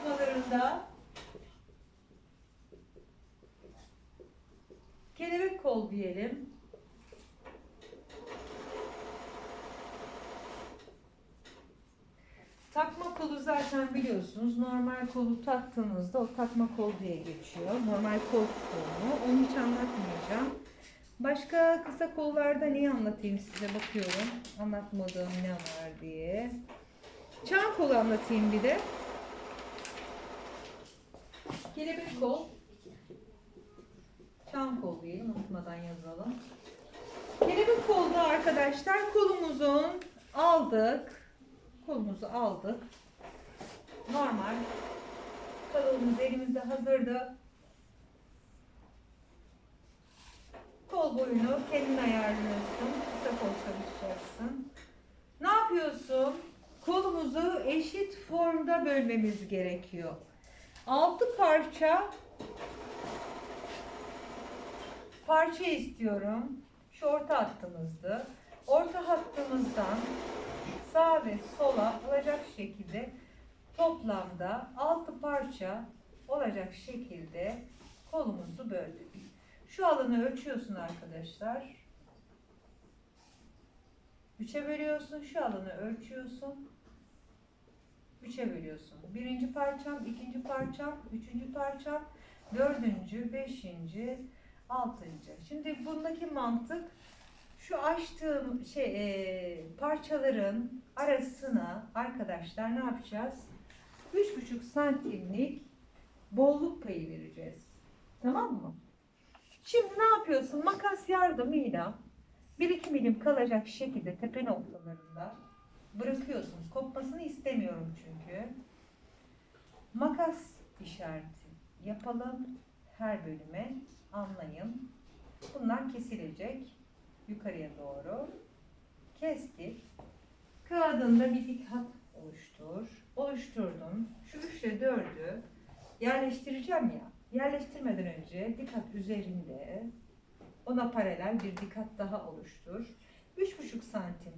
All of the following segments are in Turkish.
çalışmalarında kelebek kol diyelim. Takma kolu zaten biliyorsunuz. Normal kolu taktığınızda o takma kol diye geçiyor. Normal kol kolu. Onu hiç anlatmayacağım. Başka kısa kollarda neyi anlatayım size bakıyorum. Anlatmadığım ne var diye. Çan kolu anlatayım bir de. Kelebek kol. Çan kol diyelim unutmadan yazalım. Kelebek kolda arkadaşlar kolumuzun aldık. Kolumuzu aldık. Normal. Kalıbımız elimizde hazırdı. Kol boyunu kendin ayarlıyorsun. Kısa kol çalışacaksın. Ne yapıyorsun? Kolumuzu eşit formda bölmemiz gerekiyor. Altı parça parça istiyorum. Şu orta hattımızdı. Orta hattımızdan sağ ve sola olacak şekilde toplamda altı parça olacak şekilde kolumuzu böldük. Şu alanı ölçüyorsun arkadaşlar. Üçe bölüyorsun. Şu alanı ölçüyorsun. Üçe bölüyorsun. Birinci parçam, ikinci parçam, üçüncü parçam, dördüncü, beşinci, altıncı. Şimdi bundaki mantık şu açtığım şey e, parçaların arasına arkadaşlar ne yapacağız? Üç buçuk santimlik bolluk payı vereceğiz. Tamam mı? Şimdi ne yapıyorsun? Makas yardımıyla 1-2 milim kalacak şekilde tepe noktalarında bırakıyorsunuz. Kopmasını istemiyorum çünkü. Makas işareti yapalım. Her bölüme anlayın. Bunlar kesilecek. Yukarıya doğru. Kestik. Kağıdında bir dik hat oluştur. Oluşturdum. Şu üçle dördü yerleştireceğim ya. Yerleştirmeden önce dikkat üzerinde ona paralel bir dikkat daha oluştur. 3,5 santim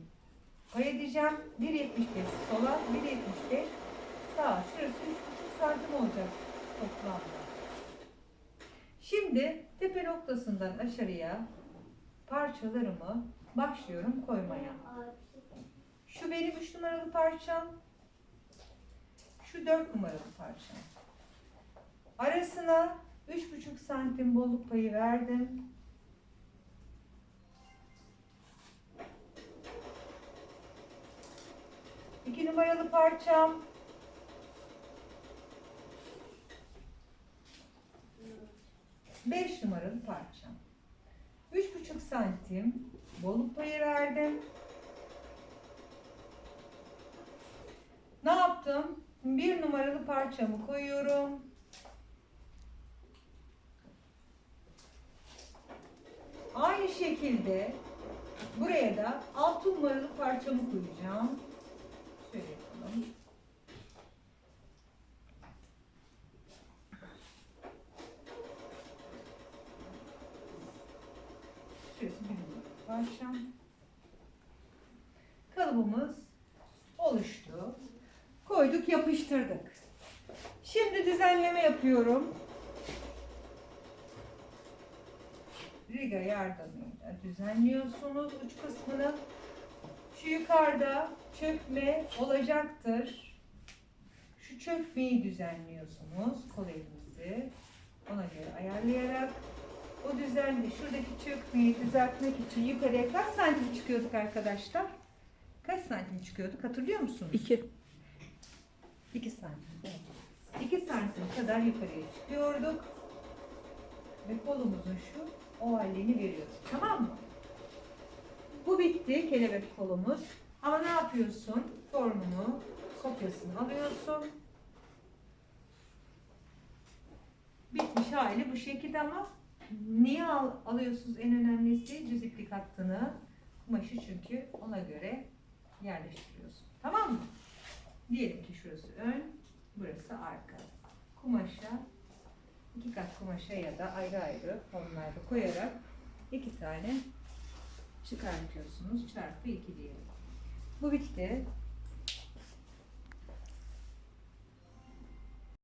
pay edeceğim. 1.75 sola, 1.75 sağa. Şurası 3,5 santim olacak toplamda. Şimdi tepe noktasından aşağıya parçalarımı başlıyorum koymaya. Şu benim 3 numaralı parçam. Şu 4 numaralı parçam. Arasına 3,5 santim bolluk payı verdim. Numaralı parçam. Beş numaralı parçam. Üç buçuk santim bolluk payı verdim. Ne yaptım? Bir numaralı parçamı koyuyorum. Aynı şekilde buraya da altı numaralı parçamı koyacağım. Şöyle yapalım. Numaralı parçam. Kalıbımız oluştu. Koyduk, yapıştırdık. Şimdi düzenleme yapıyorum. Riga yardımıyla düzenliyorsunuz uç kısmını. Şu yukarıda çökme olacaktır. Şu çökmeyi düzenliyorsunuz kol elinizi. Ona göre ayarlayarak o düzenli şuradaki çökmeyi düzeltmek için yukarıya kaç santim çıkıyorduk arkadaşlar? Kaç santim çıkıyorduk hatırlıyor musunuz? 2. 2 santim. 2 santim kadar yukarıya çıkıyorduk. Ve kolumuzun şu ovalliğini veriyoruz. Tamam mı? Bu bitti kelebek kolumuz. Ama ne yapıyorsun? Formunu, kopyasını alıyorsun. Bitmiş hali bu şekilde ama niye al, alıyorsunuz en önemlisi? Düz iplik hattını, kumaşı çünkü ona göre yerleştiriyorsun. Tamam mı? Diyelim ki şurası ön, burası arka. Kumaşa, iki kat kumaşa ya da ayrı ayrı formlarda koyarak iki tane çıkartıyorsunuz. Çarpı iki diyelim. Bu bitti.